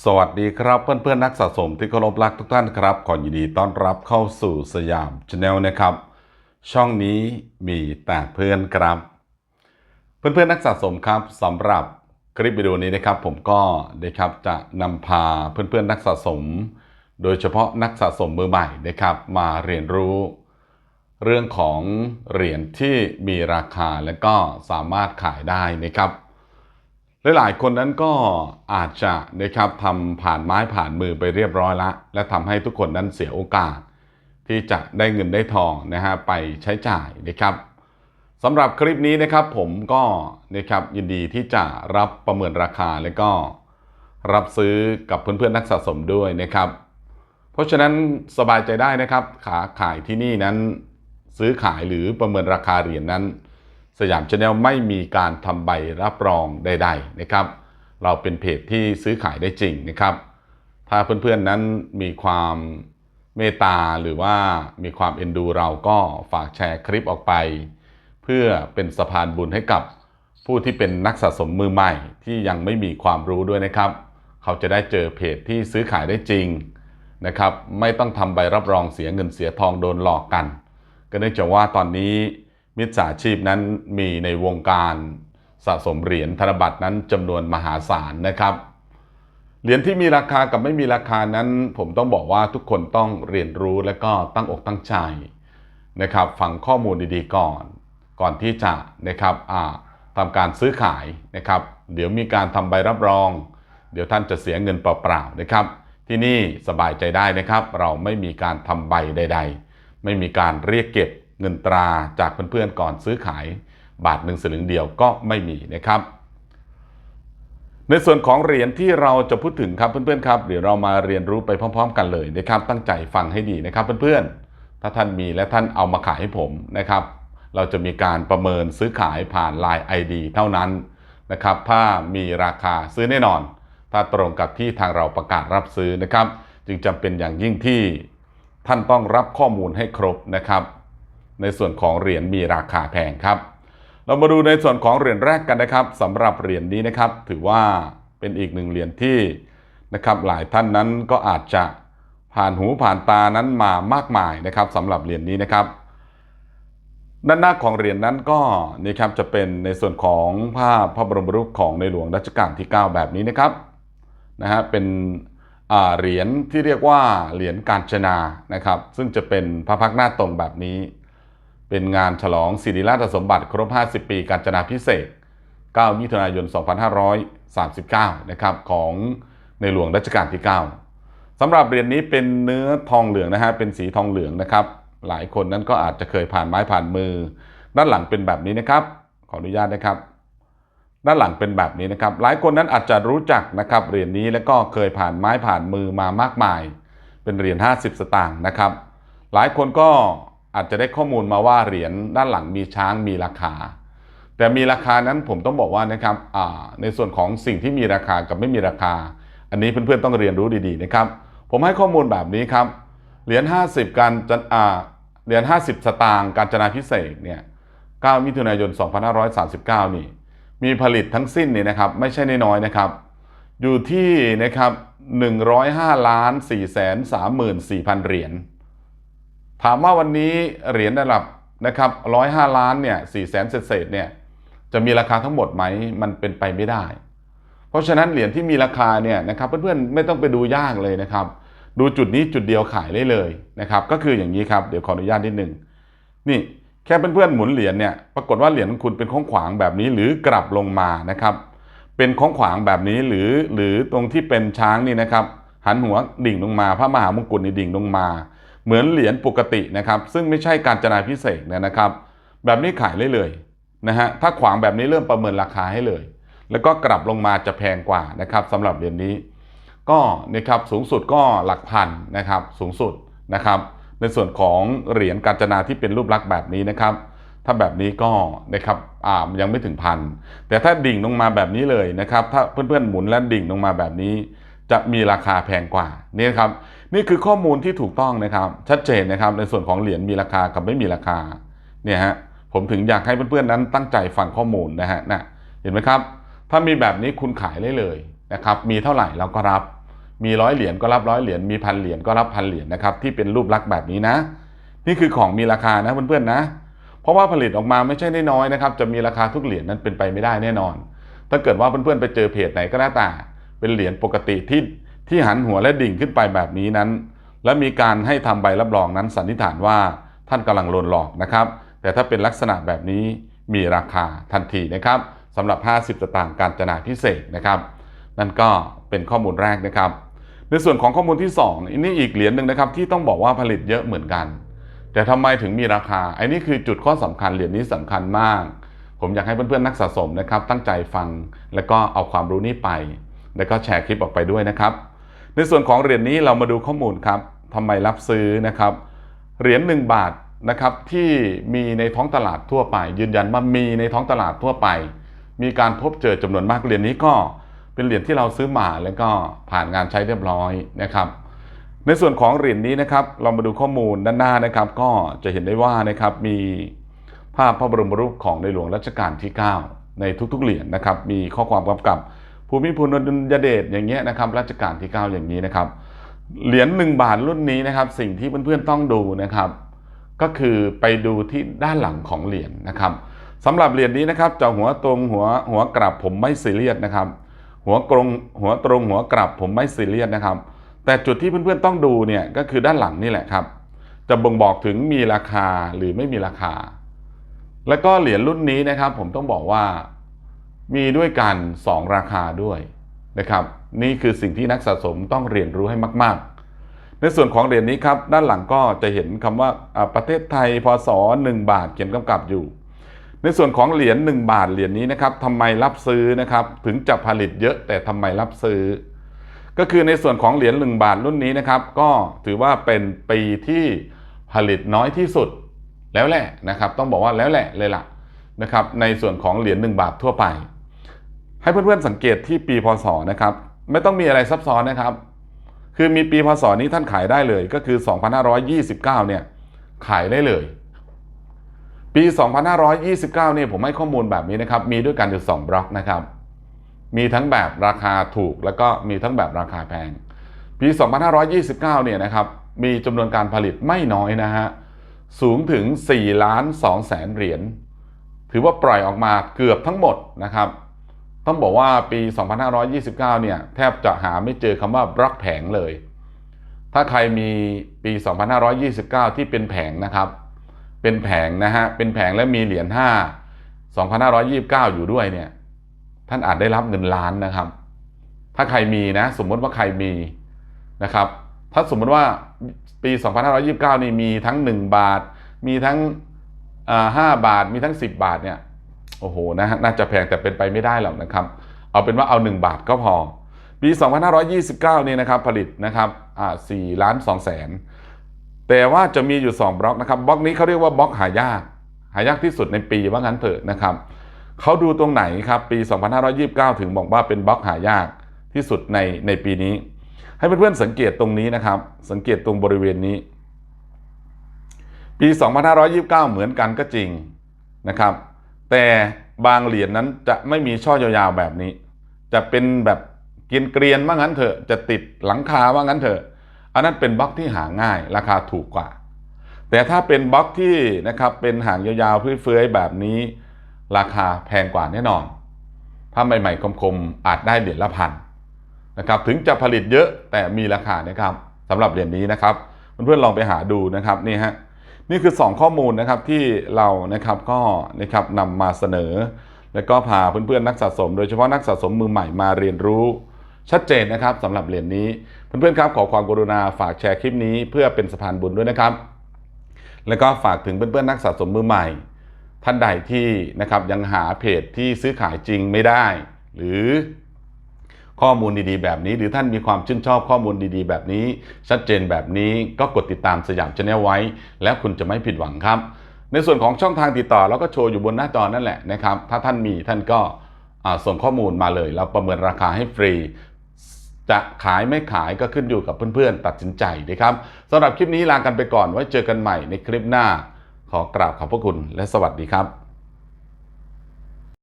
สวัสดีครับเพื่อนๆนักสะสมที่เคารพรักทุกท่านครับ ขอยินดีต้อนรับเข้าสู่สยามชาแนลนะครับ ช่องนี้มีแต่เพื่อนครับ เพื่อนๆนักสะสมครับสำหรับคลิปวิดีโอนี้นะครับ ผมก็นะครับจะนำพาเพื่อนๆนักสะสม โดยเฉพาะนักสะสมมือใหม่นะครับ มาเรียนรู้เรื่องของเหรียญที่มีราคาและก็สามารถขายได้นะครับ หลายๆคนนั้นก็อาจจะนะครับทำผ่านไม้ผ่านมือไปเรียบร้อยละ และทำให้ทุกคนนั้นเสียโอกาส ที่จะได้เงินได้ทองนะฮะไปใช้จ่ายนะครับสำหรับคลิปนี้นะครับผมก็นะครับยินดีที่จะรับประเมินราคาและก็รับซื้อกับเพื่อนๆนักสะสมด้วยนะครับ เพราะฉะนั้นสบายใจได้นะครับขาขายที่นี่นั้นซื้อขายหรือประเมินราคาเหรียญนั้น สยามชาแนลไม่มีการทำใบรับรองใดๆนะครับ เราเป็นเพจที่ซื้อขายได้จริงนะครับ ถ้าเพื่อนๆนั้นมีความเมตตาหรือว่ามีความเอ็นดูเราก็ฝากแชร์คลิปออกไป เพื่อเป็นสะพานบุญให้กับผู้ที่เป็นนักสะสมมือใหม่ที่ยังไม่มีความรู้ด้วยนะครับ เขาจะได้เจอเพจที่ซื้อขายได้จริงนะครับ ไม่ต้องทำใบรับรองเสียเงินเสียทองโดนหลอกกัน ก็เนื่องจากว่าตอนนี้ มิจฉาชีพนั้นมีในวงการสะสมเหรียญธนบัตรนั้นจำนวนมหาศาลนะครับเหรียญที่มีราคากับไม่มีราคานั้น ผมต้องบอกว่าทุกคนต้องเรียนรู้และก็ตั้งอกตั้งใจนะครับฟังข้อมูลดีๆก่อน ก่อนที่จะนะครับอ่าทำการซื้อขายนะครับ เดี๋ยวมีการทำใบรับรอง เดี๋ยวท่านจะเสียเงินเปล่าๆนะครับ ที่นี่สบายใจได้นะครับ เราไม่มีการทำใบใด ๆ ไม่มีการเรียกเก็บ เงินตราจากเพื่อนๆก่อนซื้อขายบาทหนึ่งสลึงเดียวก็ไม่มีนะครับ ในส่วนของเหรียญที่เราจะพูดถึงครับเพื่อนๆครับเดี๋ยวเรามาเรียนรู้ไปพร้อม ๆ กันเลยนะครับ ตั้งใจฟังให้ดีนะครับเพื่อนๆ ถ้าท่านมีและท่านเอามาขายให้ผมนะครับ เราจะมีการประเมินซื้อขายผ่าน Line ID เท่านั้นนะครับ ถ้ามีราคาซื้อแน่นอน ถ้าตรงกับที่ทางเราประกาศรับซื้อนะครับ จึงจำเป็นอย่างยิ่งที่ท่านต้องรับข้อมูลให้ครบนะครับ ในส่วนของเหรียญมีราคาแพงครับ เรามาดูในส่วนของเหรียญแรกกันนะครับสำหรับเหรียญนี้นะครับ ถือว่าเป็นอีกหนึ่งเหรียญที่นะครับหลายท่านนั้นก็อาจจะผ่านหูผ่านตานั้นมามากมายนะครับสำหรับเหรียญนี้นะครับ ด้านหน้าของเหรียญนั้นก็นี่ครับจะเป็นในส่วนของภาพพระบรมรูปของในหลวงรัชกาลที่ 9 แบบนี้นะครับนะฮะเป็นเหรียญที่เรียกว่าเหรียญกาญจนานะครับ ซึ่งจะเป็นพระพักหน้าตรงแบบนี้ เป็นงานฉลองศิริราชสมบัติครบ 50 ปีกาญจนาพิเศษก9มิถุนายน 2539 นะครับของในหลวงรัชกาลที่ 9สำหรับเหรียญนี้เป็นเนื้อทองเหลืองนะฮะ เป็นสีทองเหลืองนะครับ หลายคนนั้นก็อาจจะเคยผ่านไม้ผ่านมือ ด้านหลังเป็นแบบนี้นะครับ ขออนุญาตนะครับ ด้านหลังเป็นแบบนี้นะครับ หลายคนนั้นอาจจะรู้จักนะครับเหรียญนี้แล้วก็เคยผ่านไม้ผ่านมือมามากมาย เป็นเหรียญ50 สตางค์นะครับ หลายคนก็ อาจจะได้ข้อมูลมาว่าเหรียญด้านหลังมีช้างมีราคา แต่มีราคานั้นผมต้องบอกว่านะครับในส่วนของสิ่งที่มีราคากับไม่มีราคา อันนี้เพื่อนๆต้องเรียนรู้ดีๆนะครับ ผมให้ข้อมูลแบบนี้ครับเหรียญ50 การจันาเหรียญ50 สตางค์การจนาพิเศษเนี่ย9มิถุนายน 2539 นี่ มีผลิตทั้งสิ้นนี่นะครับ ไม่ใช่น้อยๆนะครับ อยู่ที่นะครับ105ล้าน4แสน34,000 เหรียญ ถามว่าวันนี้เหรียญระดับนะครับ105ล้านเนี่ย4แสนเศษเนี่ยจะมีราคาทั้งหมดไหมมันเป็นไปไม่ได้ เพราะฉะนั้นเหรียญที่มีราคาเนี่ยนะครับเพื่อนๆไม่ต้องไปดูยากเลยนะครับ ดูจุดนี้จุดเดียวขายได้เลยนะครับก็คืออย่างนี้ครับเดี๋ยวขออนุญาตนิดหนึ่งนี่แค่เพื่อนๆหมุนเหรียญเนี่ยปรากฏว่าเหรียญของคุณเป็นของขวางแบบนี้หรือกลับลงมานะครับ เป็นของขวางแบบนี้หรือหรือตรงที่เป็นช้างนี่นะครับ หันหัวดิ่งลงมา พระมหามงกุฎนี่ดิ่งลงมา เหมือนเหรียญปกตินะครับ ซึ่งไม่ใช่การจนาพิเศษกเนี่ยนะครับ แบบนี้ขายได้เลยนะฮะถ้าขวางแบบนี้เริ่มประเมินราคาให้เลย แล้วก็กลับลงมาจะแพงกว่านะครับสำหรับเหรียญนี้ ก็นะครับสูงสุดก็หลักพันนะครับสูงสุดนะครับ ในส่วนของเหรียญกาญจนาที่เป็นรูปลักษณ์แบบนี้นะครับ ถ้าแบบนี้ก็นะครับอ่ายังไม่ถึงพันแต่ถ้าดิ่งลงมาแบบนี้เลยนะครับ ถ้าเพื่อนๆหมุนและดิ่งลงมาแบบนี้ จะมีราคาแพงกว่านี่นะครับ นี่คือข้อมูลที่ถูกต้องนะครับ ชัดเจนนะครับ ในส่วนของเหรียญมีราคากับไม่มีราคาเนี่ยฮะผมถึงอยากให้เพื่อนๆนั้นตั้งใจฟังข้อมูลนะฮะนะเห็นไหมครับ ถ้ามีแบบนี้คุณขายได้เลยนะครับ มีเท่าไหร่เราก็รับ มีร้อยเหรียญก็รับร้อยเหรียญมีพันเหรียญก็รับพันเหรียญนะครับที่เป็นรูปลักษณ์แบบนี้นะ นี่คือของมีราคานะเพื่อนๆนะ เพราะว่าผลิตออกมาไม่ใช่น้อยนะครับ จะมีราคาทุกเหรียญนั้นเป็นไปไม่ได้แน่นอน ถ้าเกิดว่าเพื่อนๆไปเจอเพจไหนก็แล้วแต่เป็นเหรียญปกติที่ ที่หันหัวและดิ่งขึ้นไปแบบนี้นั้น และมีการให้ทำใบรับรองนั้นสันนิษฐานว่าท่านกำลังโดนหลอกนะครับ แต่ถ้าเป็นลักษณะแบบนี้มีราคาทันทีนะครับสำหรับ 50สตางค์การจนาพิเศษนะครับ นั่นก็เป็นข้อมูลแรกนะครับ ในส่วนของข้อมูลที่ 2 อันนี้อีกเหรียญหนึ่งนะครับ ที่ต้องบอกว่าผลิตเยอะเหมือนกัน แต่ทำไมถึงมีราคา อันนี้คือจุดข้อสำคัญเหรียญนี้สำคัญมาก ผมอยากให้เพื่อนๆนักสะสมนะครับ ตั้งใจฟังแล้วก็เอาความรู้นี้ไป แล้วก็แชร์คลิปออกไปด้วยนะครับ ในส่วนของเหรียญนี้เรามาดูข้อมูลครับทำไมรับซื้อนะครับเหรียญ1บาทนะครับที่มีในท้องตลาดทั่วไป ยืนยันว่ามีในท้องตลาดทั่วไป มีการพบเจอจำนวนมากเหรียญนี้ก็เป็นเหรียญที่เราซื้อมาแล้วก็ผ่านงานใช้เรียบร้อยนะครับ ในส่วนของเหรียญนี้นะครับ เรามาดูข้อมูลด้านหน้านะครับ ก็จะเห็นได้ว่านะครับมีภาพพระบรมรูปของในหลวงรัชกาลที่ 9 ในทุกๆเหรียญนะครับ มีข้อความกำกับ ภูมิพลอดุลยเดชอย่างเงี้ยนะครับรัชกาลที่ 9 อย่างนี้นะครับเหรียญ1บาทรุ่นนี้นะครับ สิ่งที่เพื่อนๆต้องดูนะครับ ก็คือไปดูที่ด้านหลังของเหรียญนะครับสำหรับเหรียญนี้นะครับจะหัวตรงหัวหัวกลับผมไม่ซีเรียสนะครับ หัวกรงหัวตรงหัวกลับผมไม่ซีเรียสนะครับ แต่จุดที่เพื่อนๆต้องดูเนี่ยก็คือด้านหลังนี่แหละครับ จะบ่งบอกถึงมีราคาหรือไม่มีราคา แล้วก็เหรียญรุ่นนี้นะครับ ผมต้องบอกว่า มีด้วยกัน 2 ราคาด้วยนะครับนี่คือสิ่งที่นักสะสมต้องเรียนรู้ให้มาก ๆ ในส่วนของเหรียญนี้ครับ ด้านหลังก็จะเห็นคำว่าอ่าประเทศไทยพศ1บาทเขียนกำกับอยู่ ในส่วนของเหรียญ1บาทเหรียญนี้นะครับทำไมรับซื้อนะครับถึงจะผลิตเยอะแต่ทำไมรับซื้อ ก็คือในส่วนของเหรียญ1บาทรุ่นนี้นะครับ ก็ถือว่าเป็นปีที่ผลิตน้อยที่สุดแล้วแหละนะครับ ต้องบอกว่าแล้วแหละเลยล่ะนะครับในส่วนของเหรียญ1บาททั่วไป ให้เพื่อนๆสังเกตที่ปีพศนะครับ ไม่ต้องมีอะไรซับซ้อนนะครับ คือมีปีพศนี้ท่านขายได้เลยก็คือ 2529 เนี่ยขายได้เลย ปี 2529 เนี่ยผมให้ข้อมูลแบบนี้นะครับ มีด้วยกันอยู่2บล็อกนะครับ มีทั้งแบบราคาถูกแล้วก็มีทั้งแบบราคาแพง ปี 2529 เนี่ยนะครับ มีจำนวนการผลิตไม่น้อยนะฮะสูงถึง4ล้าน2แสนเหรียญ ถือว่าปล่อยออกมาเกือบทั้งหมดนะครับ ต้องบอกว่าปี 2529 เนี่ย แทบจะหาไม่เจอคำว่าบล็อกแผงเลย ถ้าใครมีปี 2529 ที่เป็นแผงนะครับ เป็นแผงนะฮะ เป็นแผงและมีเหรียญ 5 2529 อยู่ด้วยเนี่ย ท่านอาจได้รับเงินล้านนะครับ ถ้าใครมีนะ สมมติว่าใครมีนะครับ ถ้าสมมติว่าปี 2529 นี่มีทั้ง 1 บาท มีทั้งอ่า5บาท มีทั้ง 10 บาทเนี่ย โอ้โหนะฮะน่าจะแพงแต่เป็นไปไม่ได้หรอกนะครับ เอาเป็นว่าเอา 1 บาทก็พอ ปี 2529 นี่นะครับผลิตนะครับอ่า4ล้าน2แสนแต่ว่าจะมีอยู่ 2 บล็อกนะครับบล็อกนี้เขาเรียกว่าบล็อกหายาก หายากที่สุดในปีว่างั้นเถอะนะครับเขาดูตรงไหนครับปี 2529 ถึงบอกว่าเป็นบล็อกหายากที่สุดในในปีนี้ ให้เพื่อนๆสังเกตตรงนี้นะครับ สังเกตตรงบริเวณนี้ ปี 2529 เหมือนกันก็จริงนะครับ แต่บางเหรียญนั้นจะไม่มีช่อยาวๆแบบนี้ จะเป็นแบบกินเกรียนว่างั้นเถอะจะติดหลังคาว่างั้นเถอะ อันนั้นเป็นบล็อกที่หาง่ายราคาถูกกว่า แต่ถ้าเป็นบล็อกที่นะครับเป็นหางยาวๆเฟื้อยๆแบบนี้ ราคาแพงกว่าแน่นอน ถ้าใหม่ๆคมๆอาจได้เหรียญละพันนะครับถึงจะผลิตเยอะแต่มีราคานะครับสำหรับเหรียญนี้นะครับเพื่อนๆลองไปหาดูนะครับนี่ฮะ นี่คือ 2 ข้อมูลนะครับที่เรานะครับก็นะครับนำมาเสนอ แล้วก็พาเพื่อนๆนักสะสม โดยเฉพาะนักสะสมมือใหม่มาเรียนรู้ ชัดเจนนะครับสำหรับเหรียญนี้เพื่อนๆครับขอความกรุณาฝากแชร์คลิปนี้ เพื่อเป็นสะพานบุญด้วยนะครับ แล้วก็ฝากถึงเพื่อนๆนักสะสมมือใหม่ ท่านใดที่นะครับยังหาเพจที่ซื้อขายจริงไม่ได้ หรือ ข้อมูลดีๆ แบบนี้ หรือท่านมีความชื่นชอบข้อมูลดีๆ แบบนี้ ชัดเจนแบบนี้ก็กดติดตามสยามชาแนลไว้ แล้วคุณจะไม่ผิดหวังครับ ในส่วนของช่องทางติดต่อเราก็โชว์อยู่บนหน้าจอนั่นแหละนะครับถ้าท่านมีท่านก็ส่งข้อมูลมาเลย เราประเมินราคาให้ฟรี จะขายไม่ขายก็ขึ้นอยู่กับเพื่อนๆ ตัดสินใจนะครับสำหรับคลิปนี้ลากันไปก่อนไว้เจอกันใหม่ในคลิปหน้า ขอกราบขอบพระคุณและสวัสดีครับ